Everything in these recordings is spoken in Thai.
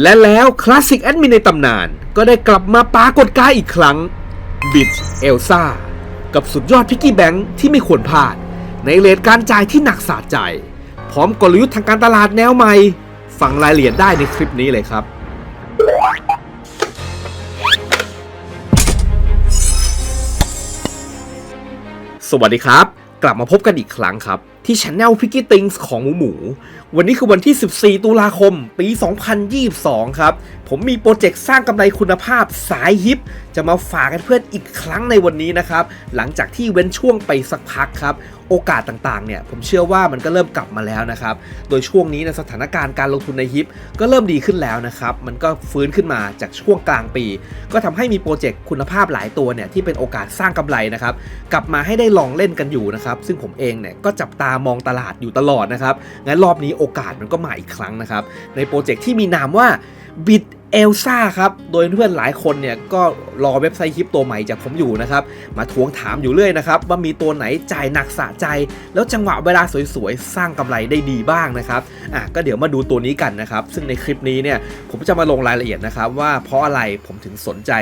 และแล้วคลาสสิกแอดมินในตำนาน ก็ได้กลับมาปรากฏกายอีกครั้ง บิชเอลซ่า กับสุดยอดพิกกี้แบงค์ที่ไม่ควรพลาด ในเลทการจ่ายที่หนักสาใจ พร้อมกลยุทธ์ทางการตลาดแนวใหม่ ฟังรายละเอียดได้ในคลิปนี้เลยครับ สวัสดีครับ กลับมาพบกันอีกครั้งครับ ที่ช anel p i c k y Things ของหมูหมู วันนี้คือวันที่ 14 ตุลาคม ปี 2022 ครับ ผมมีโปรเจกต์สร้างกำไรคุณภาพสายฮิป จะมาฝากกันเพื่อนอีกครั้งในวันนี้นะครับ หลังจากที่เว้นช่วงไปสักพักครับ โอกาสต่างๆ เนี่ย ผมเชื่อว่ามันก็เริ่มกลับมาแล้วนะครับ โดยช่วงนี้ในสถานการณ์การลงทุนในฮิป ก็เริ่มดีขึ้นแล้วนะครับ มันก็ฟื้นขึ้นมาจากช่วงกลางปี ก็ทำให้มีโปรเจกต์คุณภาพหลายตัวเนี่ยที่เป็นโอกาสสร้างกำไรนะครับ กลับมาให้ได้ลองเล่นกันอยู่นะครับ ซึ่งผมเองเนี่ยก็จับตามองตลาดอยู่ตลอดนะครับ งั้นรอบนี้โอกาสมันก็มาอีกครั้งนะครับ ในโปรเจกต์ที่มีนามว่า Bit เอลซ่าครับ โดยเพื่อนหลายคนเนี่ยก็รอเว็บไซต์คริปโตใหม่จากผมอยู่นะครับ มาทวงถามอยู่เรื่อยนะครับ ว่ามีตัวไหนจ่ายหนักสะใจ แล้วจังหวะเวลาสวยๆ สร้างกำไรได้ดีบ้างนะครับอะก็เดี๋ยวมาดูตัวนี้กันนะครับ ซึ่งในคลิปนี้เนี่ยผมจะมาลงรายละเอียดนะครับ ว่าเพราะอะไรผมถึงสนใจ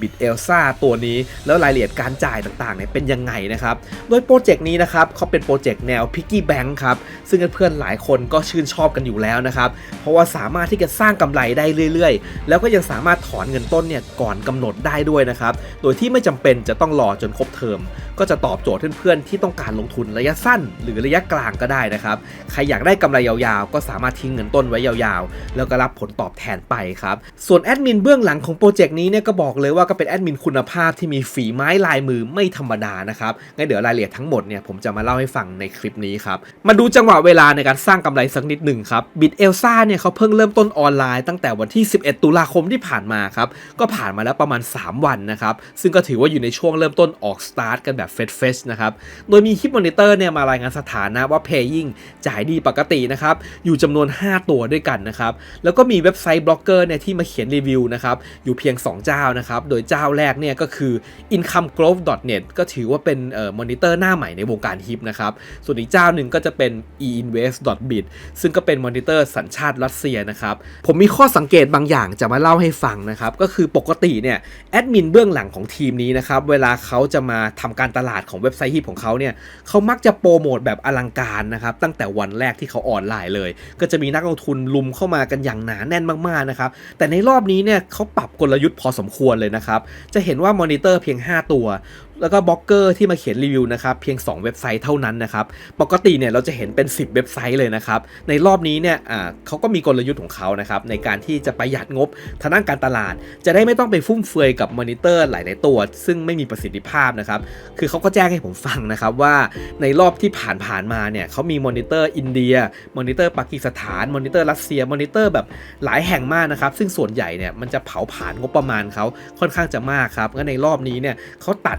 บิตเอลซ่าตัวนี้ แล้วรายละเอียดการจ่ายต่างๆเนี่ยเป็นยังไงนะครับ โดยโปรเจกต์นี้นะครับเขาเป็นโปรเจกต์แนว Piggy Bank ครับซึ่งเพื่อนๆหลายคนก็ชื่นชอบกันอยู่แล้วนะครับเพราะว่าสามารถที่จะสร้างกำไรได้เรื่อยๆแล้วก็ยังสามารถถอนเงินต้นเนี่ยก่อนกำหนดได้ด้วยนะครับ โดยที่ไม่จำเป็นจะต้องรอจนครบเทอม ก็จะตอบโจทย์เพื่อนๆที่ต้องการลงทุนระยะสั้น หรือระยะกลางก็ได้นะครับ ใครอยากได้กำไรยาวๆ ก็สามารถทิ้งเงินต้นไว้ยาวๆ แล้วก็รับผลตอบแทนไปครับ ส่วนแอดมินเบื้องหลังของโปรเจกต์นี้เนี่ยก็บอกเลยว่าก็เป็นแอดมินคุณภาพที่มีฝีไม้ลายมือไม่ธรรมดานะครับ งั้นเดี๋ยวรายละเอียดทั้งหมดเนี่ยผมจะมาเล่าให้ฟังในคลิปนี้ครับ มาดูจังหวะเวลาในการสร้างกำไรสักนิดหนึ่งครับ บิตเอลซ่าเนี่ยเขาเพิ่งเริ่มต้นออนไลน์ตั้งแต่วันที่ 11ตุลาคมที่ผ่านมาครับ ก็ผ่านมาแล้วประมาณ 3 วันนะครับ ซึ่งก็ถือว่าอยู่ในช่วงเริ่มต้นออกสตาร์ทกันแบบเฟสเฟสนะครับ โดยมีคลิปมอนิเตอร์เนี่ยมารายงานสถานะว่า Paying จ่ายดีปกตินะครับ อยู่จำนวน 5 ตัวด้วยกันนะครับ แล้วก็มีเว็บไซต์บล็อกเกอร์เนี่ยที่มาเขียนรีวิวนะครับอยู่เพียง 2 เจ้านะครับ โดยเจ้าแรกเนี่ยก็คือ incomegrowth.net ก็ถือว่าเป็นเอ่อมอนิเตอร์หน้าใหม่ในวงการฮิปนะครับ ส่วนอีกเจ้าหนึ่งก็จะเป็น einvest.bit ซึ่งก็เป็นมอนิเตอร์สัญชาติรัสเซียนะครับผมมีข้อสังเกตบางอย่างจะมาเล่าให้ฟังนะครับ ก็คือปกติเนี่ยแอดมินเบื้องหลังของทีมนี้นะครับ เวลาเขาจะมาทำการตลาดของเว็บไซต์ฮิปของเขาเนี่ยเขามักจะโปรโมทแบบอลังการนะครับ ตั้งแต่วันแรกที่เขาออนไลน์เลย ก็จะมีนักลงทุนลุมเข้ามากันอย่างหนาแน่นมากๆนะครับ แต่ในรอบนี้เนี่ยเขาปรับกลยุทธ์พอสมควรเลยนะครับ จะเห็นว่ามอนิเตอร์เพียง 5 ตัวแล้วก็บล็อกเกอร์ที่มาเขียนรีวิวนะครับเพียง 2 เว็บไซต์เท่านั้นนะครับปกติเนี่ยเราจะเห็นเป็น 10 เว็บไซต์เลยนะครับในรอบนี้เนี่ยอ่าเขาก็มีกลยุทธ์ของเขานะครับในการที่จะประหยัดงบทางด้านการตลาด จะได้ไม่ต้องไปฟุ่มเฟือยกับมอนิเตอร์หลายๆตัว ซึ่งไม่มีประสิทธิภาพนะครับคือเขาก็แจ้งให้ผมฟังนะครับว่าในรอบที่ผ่านๆมาเนี่ยเขามีมอนิเตอร์อินเดียมอนิเตอร์ปากีสถานมอนิเตอร์รัสเซียมอนิเตอร์แบบหลายแห่งมากนะครับซึ่งส่วนใหญ่เนี่ยมันจะเผาผลาญงบประมาณเขาค่อนข้างจะมากครับงั้นในรอบนี้เนี่ยเขาตัด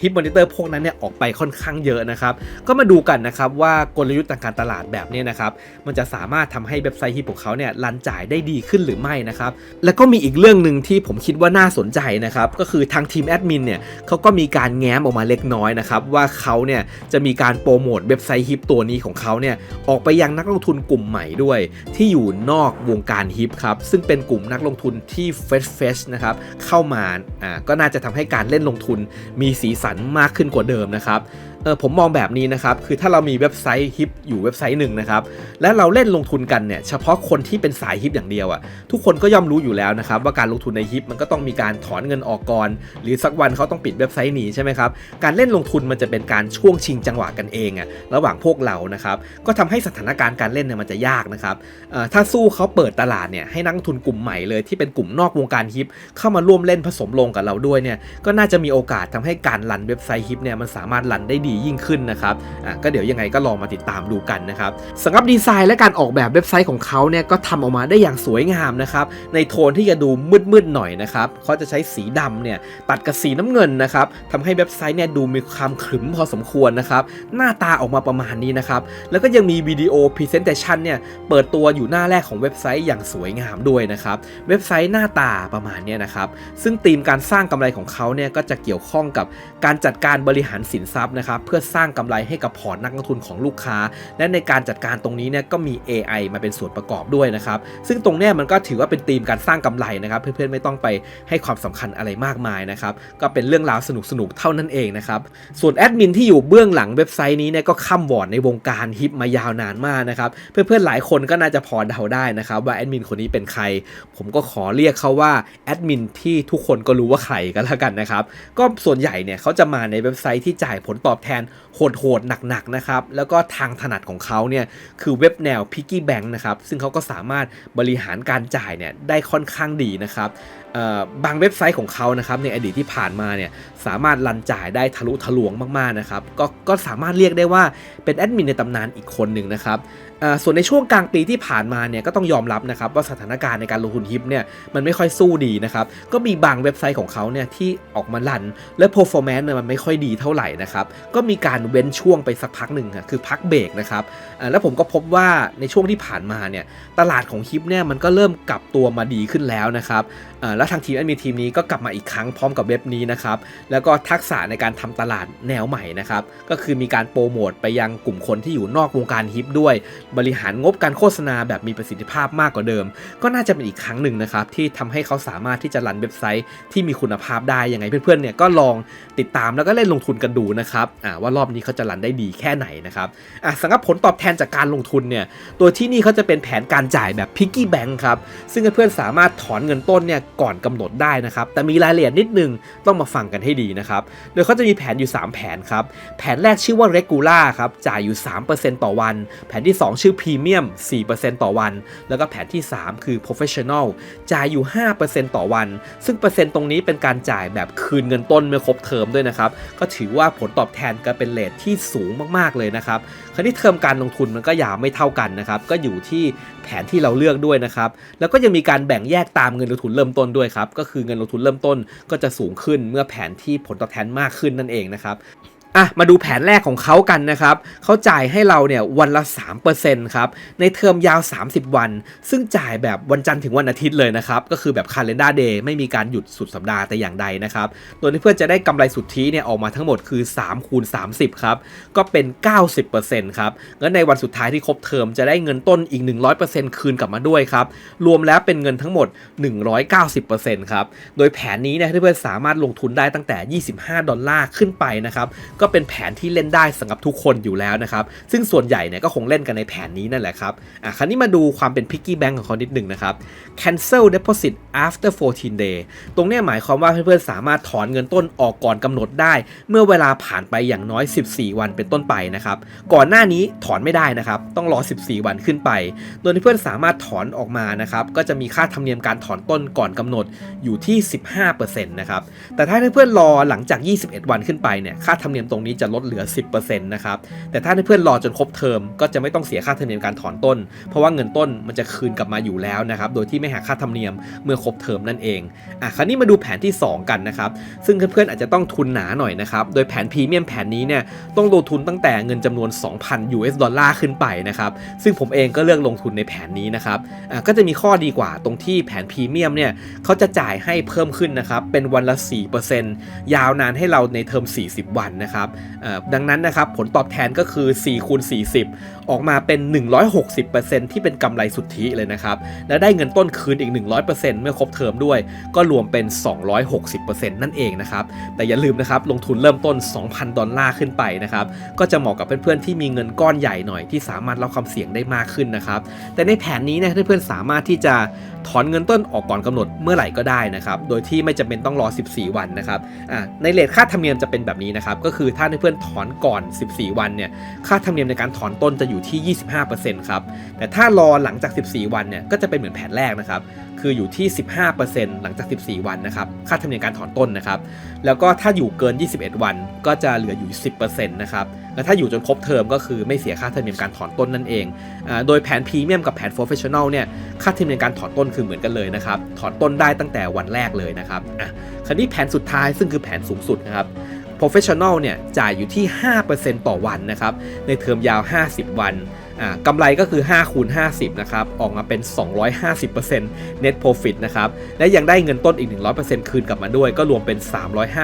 ฮิปมอนิเตอร์พวกนั้นเนี่ยออกไปค่อนข้างเยอะนะครับ ก็มาดูกันนะครับว่ากลยุทธ์ทางการตลาดแบบนี้นะครับ มันจะสามารถทำให้เว็บไซต์ฮิปของเขาเนี่ยรันจ่ายได้ดีขึ้นหรือไม่นะครับ แล้วก็มีอีกเรื่องหนึ่งที่ผมคิดว่าน่าสนใจนะครับ ก็คือทางทีมแอดมินเนี่ยเขาก็มีการแง้มออกมาเล็กน้อยนะครับ ว่าเขาเนี่ยจะมีการโปรโมทเว็บไซต์ฮิปตัวนี้ของเขาเนี่ยออกไปยังนักลงทุนกลุ่มใหม่ด้วย ที่อยู่นอกวงการฮิปครับซึ่งเป็นกลุ่มนักลงทุนที่เฟสเฟสนะครับเข้ามาอ่าก็น่าจะทำให้การเล่นลงทุนมีสีสันมากขึ้นกว่าเดิมนะครับ เออผมมองแบบนี้นะครับ คือถ้าเรามีเว็บไซต์ฮิปอยู่เว็บไซต์หนึ่งนะครับ และเราเล่นลงทุนกันเนี่ย เฉพาะคนที่เป็นสายฮิปอย่างเดียวอะ่ะ ทุกคนก็ย่อมรู้อยู่แล้วนะครับ ว่าการลงทุนในฮิปมันก็ต้องมีการถอนเงินออกก่อน หรือสักวันเขาต้องปิดเว็บไซต์หนีใช่ไหมครับ การเล่นลงทุนมันจะเป็นการช่วงชิงจังหวะกันเองอะระหว่างพวกเรา นะครับ ก็ทำให้สถานการณ์การเล่นเนี่ยมันจะยากนะครับเออถ้าสู้เขาเปิดตลาดเนี่ยให้นักทุนกลุ่มใหม่เลยที่เป็นกลุ่มนอกวงการฮิปเข้ามาร่วมเล่นผสมลงกับเราด้วยเนี่ย ก็น่าจะมีโอกาสทำให้การรันเว็บไซต์ฮิปเนี่ยมันสามารถรันได้ดียิ่งขึ้นนะครับอะก็เดี๋ยวยังไงก็ลองมาติดตามดูกันนะครับสำหรับดีไซน์และการออกแบบเว็บไซต์ของเขาเนี่ยก็ทำออกมาได้อย่างสวยงามนะครับในโทนที่จะดูมืดๆหน่อยนะครับเขาจะใช้สีดำเนี่ยตัดกับสีน้ำเงินนะครับทำให้เว็บไซต์เนี่ยดูมีความขรึมพอสมควรนะครับหน้าตาออกมาประมาณนี้นะครับแล้วก็ยังมีวิดีโอ Presentation เนี่ยเปิดตัวอยู่หน้าแรกของเว็บไซต์อย่างสวยงามด้วยนะครับเว็บไซต์หน้าตาประมาณนี้นะครับซึ่งธีมการสร้างกำไรของเขาเนี่ยก็จะเกี่ยวข้องกับการจัดการบริหารสินทรัพย์นะครับนะครับเพื่อสร้างกำไรให้กับพอร์ตนักลงทุนของลูกค้า และในการจัดการตรงนี้เนี่ยก็มี AI มาเป็นส่วนประกอบด้วยนะครับซึ่งตรงเนี้ยมันก็ถือว่าเป็นธีมการสร้างกำไรนะครับ เพื่อนๆไม่ต้องไปให้ความสำคัญอะไรมากมายนะครับก็เป็นเรื่องราวสนุกๆเท่านั้นเองนะครับส่วนแอดมินที่อยู่เบื้องหลังเว็บไซต์นี้เนี่ยก็ข้ามวอร์ดในวงการฮิปมายาวนานมากนะครับเพื่อนๆหลายคนก็น่าจะพอเดาได้นะครับว่าแอดมินคนนี้เป็นใคร ผมก็ขอเรียกเขาว่าแอดมินที่ทุกคนก็รู้ว่าใครกันแล้วกันนะครับก็ส่วนใหญ่เนี่ยเขาจะมาในเว็บไซต์ที่จ่ายผลตอบแทนโหดๆหนักๆนะครับ แล้วก็ทางถนัดของเขาเนี่ยคือเว็บแนว Piggy Bank นะครับ ซึ่งเขาก็สามารถบริหารการจ่ายเนี่ยได้ค่อนข้างดีนะครับบางเว็บไซต์ของเขานะครับในอดีตที่ผ่านมาเนี่ยสามารถรันจ่ายได้ทะลุทะลวงมากๆนะครับก็ก็สามารถเรียกได้ว่าเป็นแอดมินในตำนานอีกคนหนึ่งนะครับ ส่วนในช่วงกลางปีที่ผ่านมาเนี่ยก็ต้องยอมรับนะครับว่าสถานการณ์ในการลงทุนฮิปเนี่ยมันไม่ค่อยสู้ดีนะครับก็มีบางเว็บไซต์ของเขาเนี่ยที่ออกมารัน และ performance เนี่ยมันไม่ค่อยดีเท่าไหร่นะครับก็มีการเว้นช่วงไปสักพักหนึ่งคือพักเบรกนะครับอ่าแล้วผมก็พบว่าในช่วงที่ผ่านมาเนี่ยตลาดของฮิปเนี่ยมันก็เริ่มกลับตัวมาดีขึ้นแล้วนะครับอ่าแล้วทางทีมแอดมินทีมนี้ก็กลับมาอีกครั้งพร้อมกับเว็บนี้นะครับแล้วก็ทักษะในการทำตลาดแนวใหม่นะครับก็คือมีการโปรโมทไปยังกลุ่มคนที่อยู่นอกวงการฮิปด้วยบริหารงบการโฆษณาแบบมีประสิทธิภาพมากกว่าเดิม ก็น่าจะเป็นอีกครั้งหนึ่งนะครับที่ทำให้เขาสามารถที่จะรันเว็บไซต์ที่มีคุณภาพได้ยังไงเพื่อนๆเนี่ยก็ลองติดตามแล้วก็เล่นลงทุนกันดูนะครับว่ารอบนี้เขาจะรันได้ดีแค่ไหนนะครับสำหรับผลตอบแทนจากการลงทุนเนี่ยตัวที่นี่เขาจะเป็นแผนการจ่ายแบบ Piggy Bank ครับซึ่งเพื่อนๆสามารถถอนเงินต้นเนี่ยก่อนกำหนดได้นะครับแต่มีรายละเอียดนิดนึงต้องมาฟังกันให้ดีนะครับโดยเขาจะมีแผนอยู่ 3 แผนครับแผนแรกชื่อว่า Regular ครับจ่ายอยู่ 3%ต่อวัน แผนที่ 2ชื่อ Premium 4%ต่อวัน แล้วก็แผนที่ 3 คือ Professional จ่ายอยู่ 5%ต่อวัน ซึ่งเปอร์เซ็นต์ตรงนี้เป็นการจ่ายแบบคืนเงินต้นเมื่อครบเทอมด้วยนะครับ ก็ถือว่าผลตอบแทนก็เป็นเลทที่สูงมากๆเลยนะครับ คราวนี้เทอมการลงทุนมันก็ยาวไม่เท่ากันนะครับ ก็อยู่ที่แผนที่เราเลือกด้วยนะครับ แล้วก็ยังมีการแบ่งแยกตามเงินลงทุนเริ่มต้นด้วยครับ ก็คือเงินลงทุนเริ่มต้นก็จะสูงขึ้นเมื่อแผนที่ผลตอบแทนมากขึ้นนั่นเองนะครับ อะมาดูแผนแรกของเขากันนะครับเขาจ่ายให้เราเนี่ยวันละ 3%ครับในเทอมยาว 30 วัน ซึ่งจ่ายแบบวันจันทร์ถึงวันอาทิตย์เลยนะครับก็คือแบบ calendar day ไม่มีการหยุดสุดสัปดาห์แต่อย่างใดนะครับโดยที่เพื่อจะได้กำไรสุทธิเนี่ยออกมาทั้งหมดคือ3คูณ30ครับก็เป็น 90%ครับงั้นในวันสุดท้ายที่ครบเทอมจะได้เงินต้นอีก 100%คืนกลับมาด้วยครับรวมแล้วเป็นเงินทั้งหมด 190%ครับโดยแผนนี้เนี่ยเพื่อนๆสามารถลงทุนได้ตั้งแต่ 25 ดอลลาร์ขึ้นไปนะครับก็เป็นแผนที่เล่นได้สำหรับทุกคนอยู่แล้วนะครับ ซึ่งส่วนใหญ่เนี่ยก็คงเล่นกันในแผนนี้นั่นแหละครับอะคราวนี้มาดูความเป็น Piggy Bank ของเขานิดหนึ่งนะครับ cancel deposit after 14 day ตรงเนี้ยหมายความว่าเพื่อนๆสามารถถอนเงินต้นออกก่อนกำหนดได้ เมื่อเวลาผ่านไปอย่างน้อย 14 วันเป็นต้นไปนะครับ ก่อนหน้านี้ถอนไม่ได้นะครับ ต้องรอ 14 วันขึ้นไป โดยที่เพื่อนสามารถถอนออกมานะครับ ก็จะมีค่าธรรมเนียมการถอนต้นก่อนกำหนดอยู่ที่ 15%นะครับ แต่ถ้าเพื่อนๆรอหลังจาก 21 วันขึ้นไปเนี่ย ค่าธรรมเนียมตรงนี้จะลดเหลือ 10%นะครับ แต่ถ้าเพื่อนรอจนครบเทอมก็จะไม่ต้องเสียค่าธรรมเนียมการถอนต้น เพราะว่าเงินต้นมันจะคืนกลับมาอยู่แล้วนะครับ โดยที่ไม่หักค่าธรรมเนียมเมื่อครบเทอมนั่นเอง อะ คราวนี้มาดูแผนที่ 2 กันนะครับ ซึ่งเพื่อนๆอาจจะต้องทุนหนาหน่อยนะครับ โดยแผนพรีเมียมแผนนี้เนี่ยต้องลงทุนตั้งแต่เงินจำนวน 2,000 US ดอลลาร์ขึ้นไปนะครับ ซึ่งผมเองก็เลือกลงทุนในแผนนี้นะครับ อะก็จะมีข้อดีกว่าตรงที่แผนพรีเมียมเนี่ยเขาจะจ่ายให้เพิ่มขึ้นนะครับ เป็นวันละ 4%ยาวนานให้เราในเทอม 40 วันนะครับครับดังนั้นนะครับผลตอบแทนก็คือ4คูณ40 ออกมาเป็น 160%ที่เป็นกำไรสุทธิเลยนะครับ และได้เงินต้นคืนอีก 100%เมื่อครบเทอมด้วย ก็รวมเป็น 260%นั่นเองนะครับ แต่อย่าลืมนะครับ ลงทุนเริ่มต้น 2,000 ดอลลาร์ขึ้นไปนะครับ ก็จะเหมาะกับเพื่อนๆ ที่มีเงินก้อนใหญ่หน่อยที่สามารถรับความเสี่ยงได้มากขึ้นนะครับ แต่ในแผนนี้เนี่ยเพื่อนๆ สามารถที่จะถอนเงินต้นออกก่อนกำหนดเมื่อไหร่ก็ได้นะครับ โดยที่ไม่จำเป็นต้องรอ 14 วันนะครับในเลทค่าธรรมเนียมจะเป็นแบบนี้นะครับ ก็คือถ้าเพื่อนๆ ถอนก่อน 14 วันเนี่ย ค่าธรรมเนียมในการถอนต้นจะอยูู่่ที่ 25%ครับ แต่ถ้ารอหลังจาก 14 วันเนี่ย ก็จะเป็นเหมือนแผนแรกนะครับ คืออยู่ที่ 15%หลังจาก 14 วันนะครับ ค่าธรรมเนียมการถอนต้นนะครับ แล้วก็ถ้าอยู่เกิน 21 วัน ก็จะเหลืออยู่ 10%นะครับ แล้วถ้าอยู่จนครบเทอมก็คือไม่เสียค่าธรรมเนียมการถอนต้นนั่นเองอ่าโดยแผนพรีเมียมกับแผน Professional เนี่ย ค่าธรรมเนียมการถอนต้นคือเหมือนกันเลยนะครับ ถอนต้นได้ตั้งแต่วันแรกเลยนะครับ อะ คราวนี้แผนสุดท้ายซึ่งคือแผนสูงสุดนะครับ Professional เนี่ยจ่ายอยู่ที่ 5%ต่อวันนะครับ ในเทอมยาว 50 วันอ่ากำไรก็คือ 5 คูณ 50 นะครับ ออกมาเป็น 250% net profit นะครับ และยังได้เงินต้นอีก 100%คืนกลับมาด้วย ก็รวมเป็น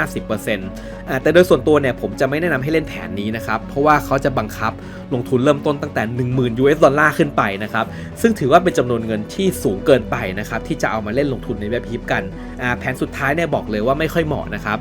350%อ่าแต่โดยส่วนตัวเนี่ย ผมจะไม่แนะนำให้เล่นแผนนี้นะครับ เพราะว่าเขาจะบังคับลงทุนเริ่มต้นตั้งแต่ 10,000 US ดอลลาร์ขึ้นไปนะครับ ซึ่งถือว่าเป็นจำนวนเงินที่สูงเกินไปนะครับ ที่จะเอามาเล่นลงทุนในแบบฮิปกัน แผนสุดท้ายเนี่ยบอกเลยว่าไม่ค่อยเหมาะนะครับ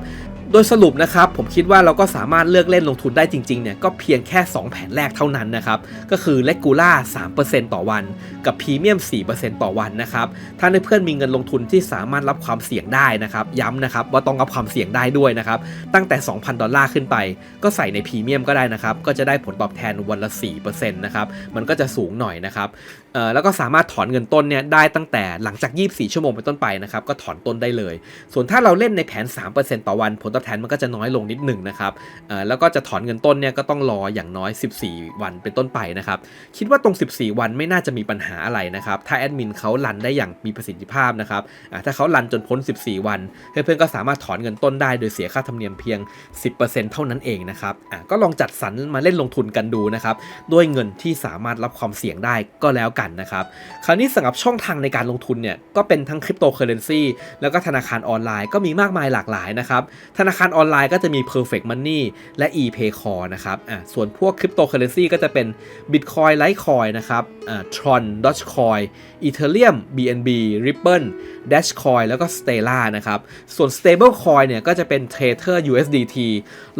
โดยสรุปนะครับผมคิดว่าเราก็สามารถเลือกเล่นลงทุนได้จริงๆเนี่ยก็เพียงแค่ 2 แผนแรกเท่านั้นนะครับก็คือ Regular 3%ต่อวัน กับ Premium 4%ต่อวันนะครับถ้าในเพื่อนมีเงินลงทุนที่สามารถรับความเสี่ยงได้นะครับย้ำนะครับว่าต้องรับความเสี่ยงได้ด้วยนะครับตั้งแต่ 2,000 ดอลลาร์ขึ้นไป ก็ใส่ในพรีเมียมก็ได้นะครับก็จะได้ผลตอบแทนวันละ4%นะครับมันก็จะสูงหน่อยนะครับเอ่อแล้วก็สามารถถอนเงินต้นเนี่ยได้ตั้งแต่หลังจาก 24 ชั่วโมงเป็นต้นไปนะครับก็ถอนต้นได้เลย ส่วนถ้าเราเล่นในแผน 3%ต่อวัน ผลตอบแทนมันก็จะน้อยลงนิดหนึ่งนะครับเอ่อแล้วก็จะถอนเงินต้นเนี่ยก็ต้องรออย่างน้อย 14 วันเป็นต้นไปนะครับคิดว่าตรง 14 วันไม่น่าจะมีปัญหาอะไรนะครับถ้าแอดมินเขารันได้อย่างมีประสิทธิภาพนะครับถ้าเขารันจนพ้น 14 วัน เพื่อนๆก็สามารถถอนเงินต้นได้โดยเสียค่าธรรมเนียมเพียง 10%เท่านั้นเองนะครับก็ลองจัดสรรมาเล่นลงทุนกันดูนะครับด้วยเงินที่สามารถรับความเสี่ยงได้ก็แล้วกันนะครับ คราวนี้สำหรับช่องทางในการลงทุนเนี่ยก็เป็นทั้งคริปโตเคอเรนซีแล้วก็ธนาคารออนไลน์ก็มีมากมายหลากหลายนะครับธนาคารออนไลน์ก็จะมี Perfect Money และ ePayCore นะครับอ่าส่วนพวกคริปโตเคอเรนซีก็จะเป็น Bitcoin Litecoin นะครับอ่า Tron Dogecoin Ethereum BNB Ripple Dashcoin แล้วก็ Stellar นะครับส่วน Stablecoin เนี่ยก็จะเป็น Tether USDT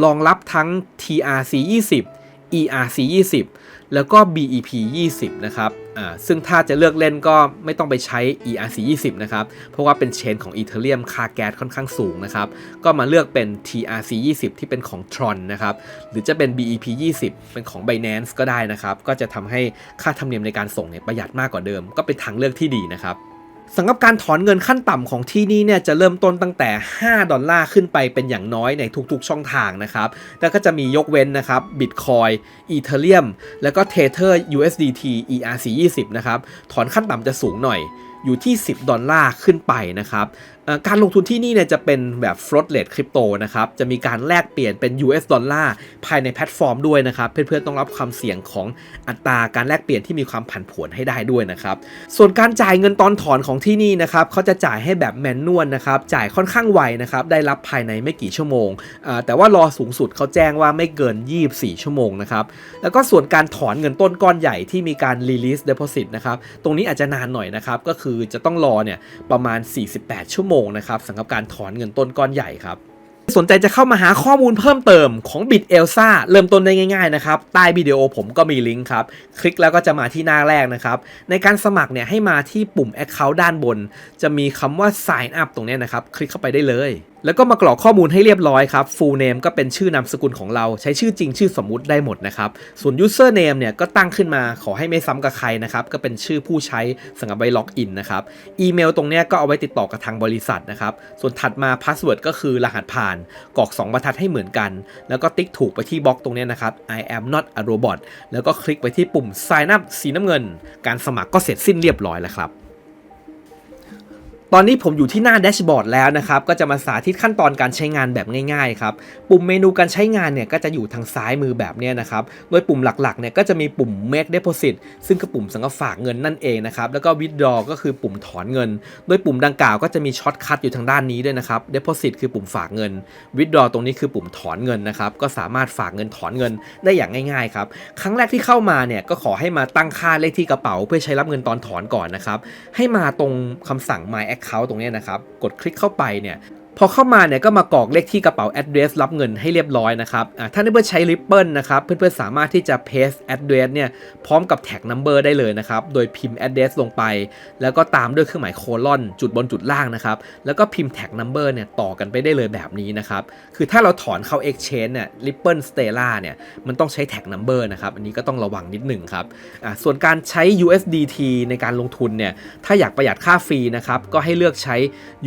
รองรับทั้ง TRC 20 ERC 20แล้วก็ BEP 20นะครับอ่าซึ่งถ้าจะเลือกเล่นก็ไม่ต้องไปใช้ ERC 20นะครับ เพราะว่าเป็นเชนของ Ethereum ค่าแก๊สค่อนข้างสูงนะครับ ก็มาเลือกเป็น TRC 20ที่เป็นของ Tron นะครับ หรือจะเป็น BEP 20เป็นของ Binance ก็ได้นะครับ ก็จะทำให้ค่าธรรมเนียมในการส่งเนี่ยประหยัดมากกว่าเดิม ก็เป็นทางเลือกที่ดีนะครับ สำหรับการถอนเงินขั้นต่ำของที่นี่เนี่ยจะเริ่มต้นตั้งแต่ 5 ดอลลาร์ขึ้นไปเป็นอย่างน้อยในทุกๆช่องทางนะครับ แล้วก็จะมียกเว้นนะครับบิตคอยอีเทเรียมแล้วก็เทเทอร์ USDT ERC 20นะครับ ถอนขั้นต่ำจะสูงหน่อยอยู่ที่ 10 ดอลลาร์ขึ้นไปนะครับ การลงทุนที่นี่เนี่ยจะเป็นแบบ float rate คริปโตนะครับ จะมีการแลกเปลี่ยนเป็น US ดอลลาร์ภายในแพลตฟอร์มด้วยนะครับ เพื่อนๆต้องรับความเสี่ยงของอัตราการแลกเปลี่ยนที่มีความผันผวนให้ได้ด้วยนะครับ ส่วนการจ่ายเงินตอนถอนของที่นี่นะครับเขาจะจ่ายให้แบบแมนนวลนะครับ จ่ายค่อนข้างไวนะครับ ได้รับภายในไม่กี่ชั่วโมง แต่ว่ารอสูงสุดเขาแจ้งว่าไม่เกิน 24 ชั่วโมงนะครับ แล้วก็ส่วนการถอนเงินต้นก้อนใหญ่ที่มีการ release deposit นะครับ ตรงนี้อาจจะนานหน่อยนะครับ ก็คือจะต้องรอเนี่ยประมาณ 48 ชั่วโมงนะครับสำหรับการถอนเงินต้นก้อนใหญ่ครับสนใจจะเข้ามาหาข้อมูลเพิ่มเติมของ Bit Elsa เริ่มต้นได้ง่ายๆนะครับ ใต้วิดีโอผมก็มีลิงก์ครับ คลิกแล้วก็จะมาที่หน้าแรกนะครับ ในการสมัครเนี่ยให้มาที่ปุ่ม Account ด้านบน จะมีคำว่า Sign Up ตรงนี้นะครับ คลิกเข้าไปได้เลยแล้วก็มากรอกข้อมูลให้เรียบร้อยครับ Full Name ก็เป็นชื่อนามสกุลของเรา ใช้ชื่อจริงชื่อสมมุติได้หมดนะครับ ส่วน User Name เนี่ยก็ตั้งขึ้นมาขอให้ไม่ซ้ำกับใครนะครับ ก็เป็นชื่อผู้ใช้สำหรับไว้ล็อกอินนะครับ อีเมลตรงเนี้ยก็เอาไว้ติดต่อกับทางบริษัทนะครับ ส่วนถัดมาพาสเวิร์ดก็คือรหัสผ่าน กรอก 2บรรทัดให้เหมือนกัน แล้วก็ติ๊กถูกไปที่บล็อกตรงเนี้ยนะครับ I am not a robot แล้วก็คลิกไปที่ปุ่ม sign up สีน้ำเงิน การสมัครก็เสร็จสิ้นเรียบร้อยแล้วครับ ตอนนี้ผมอยู่ที่หน้าแดชบอร์ดแล้วนะครับ ก็จะมาสาธิตขั้นตอนการใช้งานแบบง่ายๆครับ ปุ่มเมนูการใช้งานเนี่ยก็จะอยู่ทางซ้ายมือแบบนี้นะครับ โดยปุ่มหลักๆเนี่ยก็จะมีปุ่ม make deposit ซึ่งคือปุ่มสำหรัฝากเงินนั่นเองนะครับ แล้วก็ withdraw ก็คือปุ่มถอนเงิน โดยปุ่มดังกล่าวก็จะมีช็อตคัทอยู่ทางด้านนี้ด้วยนะครับ deposit คือปุ่มฝากเงิน withdraw ตรงนี้คือปุ่มถอนเงินนะครับ ก็สามารถฝากเงินถอนเงินได้อย่างง่ายๆครับ ครั้งแรกที่เข้ามาเนี่ยก็ขอให้มาตั้งค่าเลขที่กระเป๋า เพื่อใช้รับเงินตอนถอนก่อนนะครับ ให้มาตรงคำสั่ง my account ตรงนี้นะครับ กดคลิกเข้าไปเนี่ย พอเข้ามาเนี่ยก็มากรอกเลขที่กระเป๋า address รับเงินให้เรียบร้อยนะครับอ่าถ้าเพื่อนใช้ Ripple นะครับเพื่อนๆสามารถที่จะ paste address เนี่ยพร้อมกับ tag number ได้เลยนะครับโดยพิมพ์ address ลงไป แล้วก็ตามด้วยเครื่องหมายโคลอนจุดบนจุดล่างนะครับแล้วก็พิมพ์ tag number เนี่ยต่อกันไปได้เลยแบบนี้นะครับคือถ้าเราถอนเข้า exchange เนี่ย Ripple Stellar เนี่ยมันต้องใช้ tag number นะครับอันนี้ก็ต้องระวังนิดหนึ่งครับอ่าส่วนการใช้ USDT ในการลงทุนเนี่ยถ้าอยากประหยัดค่าฟรีนะครับก็ให้เลือกใช้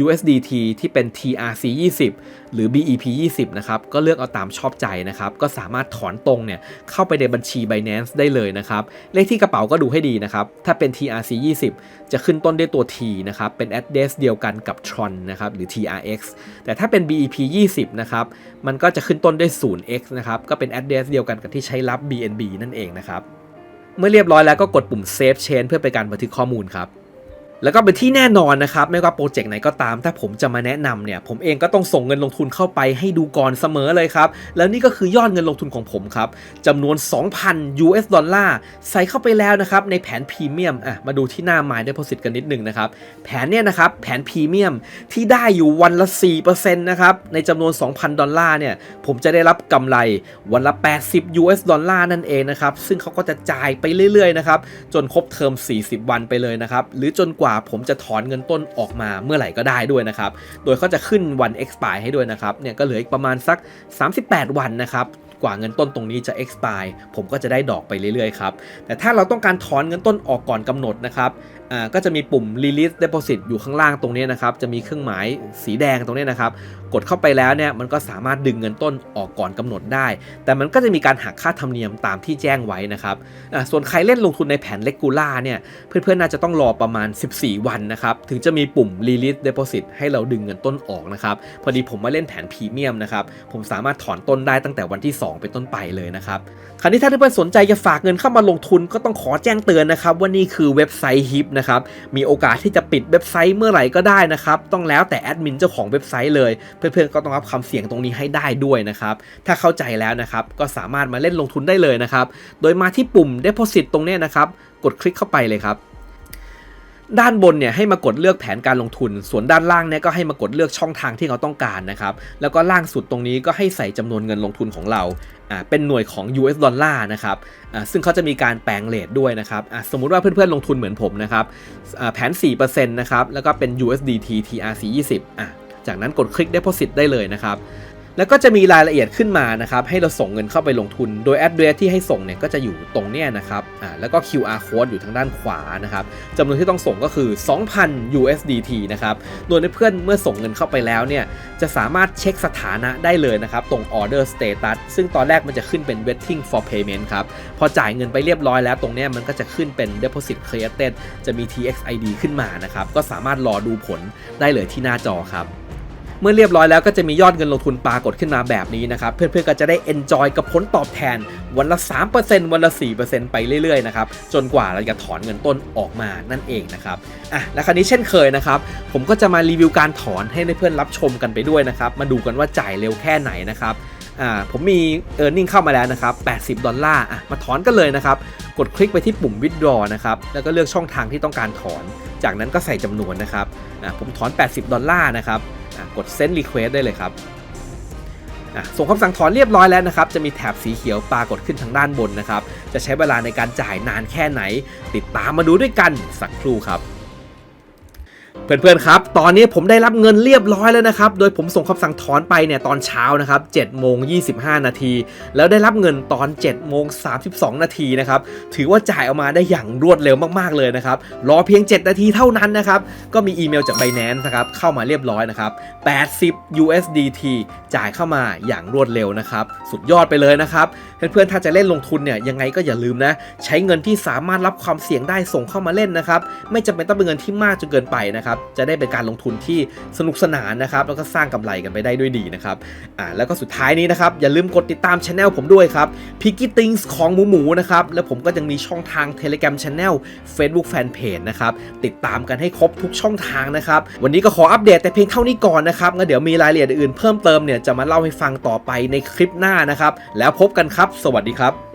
USDT ที่เป็น T TRC 20หรือ BEP 20นะครับ ก็เลือกเอาตามชอบใจนะครับ ก็สามารถถอนตรงเนี่ยเข้าไปในบัญชี Binance ได้เลยนะครับ เลขที่กระเป๋าก็ดูให้ดีนะครับ ถ้าเป็น TRC 20จะขึ้นต้นด้วยตัว T นะครับ เป็น address เดียวกันกับ Tron นะครับ หรือ TRX แต่ถ้าเป็น BEP 20นะครับ มันก็จะขึ้นต้นด้วย 0x นะครับ ก็เป็น address เดียวกันกับที่ใช้รับ BNB นั่นเองนะครับ เมื่อเรียบร้อยแล้วก็กดปุ่ม Save Change เพื่อเป็นการบันทึกข้อมูลครับ แล้วก็เป็นที่แน่นอนนะครับไม่ว่าโปรเจกต์ไหนก็ตาม ถ้าผมจะมาแนะนำเนี่ยผมเองก็ต้องส่งเงินลงทุนเข้าไปให้ดูก่อนเสมอเลยครับ แล้วนี่ก็คือยอดเงินลงทุนของผมครับจำนวน 2,000 US ดอลลาร์ใส่เข้าไปแล้วนะครับในแผนพรีเมียมอะมาดูที่หน้า My Deposit กันนิดนึงนะครับแผนเนี่ยนะครับแผนพรีเมียมที่ได้อยู่วันละ 4%นะครับในจำนวน 2,000 ดอลลาร์เนี่ยผมจะได้รับกำไรวันละ 80 US ดอลลาร์นั่นเองนะครับซึ่งเขาก็จะจ่ายไปเรื่อยๆนะครับจนครบเทอม 40 วันไปเลยนะครับหรือจนกว่าผมจะถอนเงินต้นออกมาเมื่อไหร่ก็ได้ด้วยนะครับ โดยเขาจะขึ้นวัน expire ให้ด้วยนะครับ เนี่ยก็เหลืออีกประมาณสัก 38 วันนะครับกว่าเงินต้นตรงนี้จะ expire ผมก็จะได้ดอกไปเรื่อยๆครับ แต่ถ้าเราต้องการถอนเงินต้นออกก่อนกำหนดนะครับอ่าก็จะมีปุ่ม release deposit อยู่ข้างล่างตรงนี้นะครับ จะมีเครื่องหมายสีแดงตรงนี้นะครับ กดเข้าไปแล้วเนี่ยมันก็สามารถดึงเงินต้นออกก่อนกำหนดได้ แต่มันก็จะมีการหักค่าธรรมเนียมตามที่แจ้งไว้นะครับอ่าส่วนใครเล่นลงทุนในแผน regular เนี่ยเพื่อนๆน่าจะต้องรอประมาณ 14 วันนะครับถึงจะมีปุ่ม release deposit ให้เราดึงเงินต้นออกนะครับพอดีผมมาเล่นแผนพรีเมียมนะครับผมสามารถถอนต้นได้ตั้งแต่วันที่ 2 เป็นต้นไปเลยนะครับคราวนี้ถ้าเพื่อนๆสนใจจะฝากเงินเข้ามาลงทุนก็ต้องขอแจ้งเตือนนะครับว่านี่คือเว็บไซต์ฮิปนะครับ มีโอกาสที่จะปิดเว็บไซต์เมื่อไหร่ก็ได้นะครับ ต้องแล้วแต่แอดมินเจ้าของเว็บไซต์เลย เพื่อนๆก็ต้องรับความเสี่ยงตรงนี้ให้ได้ด้วยนะครับ ถ้าเข้าใจแล้วนะครับ ก็สามารถมาเล่นลงทุนได้เลยนะครับ โดยมาที่ปุ่ม Deposit ตรงนี้นะครับ กดคลิกเข้าไปเลยครับ ด้านบนเนี่ยให้มากดเลือกแผนการลงทุน ส่วนด้านล่างเนี่ยก็ให้มากดเลือกช่องทางที่เราต้องการนะครับ แล้วก็ล่างสุดตรงนี้ก็ให้ใส่จำนวนเงินลงทุนของเรา เป็นหน่วยของ US ดอลลาร์นะครับ ซึ่งเขาจะมีการแปลงเลทด้วยนะครับ สมมุติว่าเพื่อนๆลงทุนเหมือนผมนะครับแผน 4%นะครับ แล้วก็เป็น USDT TRC 20อะจากนั้นกดคลิก Deposit ได้เลยนะครับ แล้วก็จะมีรายละเอียดขึ้นมานะครับให้เราส่งเงินเข้าไปลงทุน โดย address ที่ให้ส่งเนี่ยก็จะอยู่ตรงเนี้ยนะครับอ่าแล้วก็ QR code อยู่ทางด้านขวานะครับจำนวนที่ต้องส่งก็คือ 2,000 USDT นะครับโดยเพื่อนเมื่อส่งเงินเข้าไปแล้วเนี่ยจะสามารถเช็คสถานะได้เลยนะครับตรง order status ซึ่งตอนแรกมันจะขึ้นเป็น waiting for payment ครับพอจ่ายเงินไปเรียบร้อยแล้วตรงเนี้ยมันก็จะขึ้นเป็น deposit created จะมี TXID ขึ้นมานะครับก็สามารถรอดูผลได้เลยที่หน้าจอครับ มื่อเรียบร้อยแล้วก็จะมียอดเงินลงทุนปรากฏขึ้นมาแบบนี้นะครับ เพื่อนๆก็จะได้ enjoy กับผลตอบแทน วันละ 3%วันละ 4%ไปเรื่อยๆนะครับจนกว่าเราจะถอนเงินต้นออกมานั่นเองนะครับอะและคราวนี้เช่นเคยนะครับ ผมก็จะมารีวิวการถอนให้เพื่อนรับชมกันไปด้วยนะครับ มาดูกันว่าจ่ายเร็วแค่ไหนนะครับอ่าผมมี e a r n i n g เข้ามาแล้วนะครับ 80 ดอลลาร์อะมาถอนกันเลยนะครับ กดคลิกไปที่ปุ่ม withdraw นะครับ แล้วก็เลือกช่องทางที่ต้องการถอน จากนั้นก็ใส่จำนวนนะครับอะผมถอน 80 ดอลลาร์นะครับ กด send request ได้เลยครับส่งคำสั่งถอนเรียบร้อยแล้วนะครับ จะมีแถบสีเขียวปรากฏขึ้นทางด้านบนนะครับ จะใช้เวลาในการจ่ายนานแค่ไหน ติดตามมาดูด้วยกันสักครู่ครับ เพื่อนๆครับ ตอนนี้ผมได้รับเงินเรียบร้อยแล้วนะครับ โดยผมส่งคำสั่งถอนไปเนี่ยตอนเช้านะครับ7โมง25 นาที แล้วได้รับเงินตอน7โมง32 นาทีนะครับ ถือว่าจ่ายออกมาได้อย่างรวดเร็วมากๆเลยนะครับ รอเพียง 7 นาทีเท่านั้นนะครับ ก็มีอีเมลจาก Binance นะครับเข้ามาเรียบร้อยนะครับ80 USDT จ่ายเข้ามาอย่างรวดเร็วนะครับ สุดยอดไปเลยนะครับ เพื่อนๆถ้าจะเล่นลงทุนเนี่ยยังไงก็อย่าลืมนะ ใช้เงินที่สามารถรับความเสี่ยงได้ส่งเข้ามาเล่นนะครับ ไม่จำเป็นต้องเป็นเงินที่มากจนเกินไปนะครับจะได้เป็นการลงทุนที่สนุกสนานนะครับแล้วก็สร้างกำไรกันไปได้ด้วยดีนะครับอ่าแล้วก็สุดท้ายนี้นะครับอย่าลืมกดติดตามช anel ผมด้วยครับ p i g g y Things ของหมูหมูนะครับแล้วผมก็ยังมีช่องทาง Telegram Channel Facebook Fanpage นะครับติดตามกันให้ครบทุกช่องทางนะครับวันนี้ก็ขออัปเดตแต่เพียงเท่านี้ก่อนนะครับงั้นเดี๋ยวมีรายละเอียดอื่นเพิ่มเติมเนี่ยจะมาเล่าให้ฟังต่อไปในคลิปหน้านะครับแล้วพบกันครับ สวัสดีครับ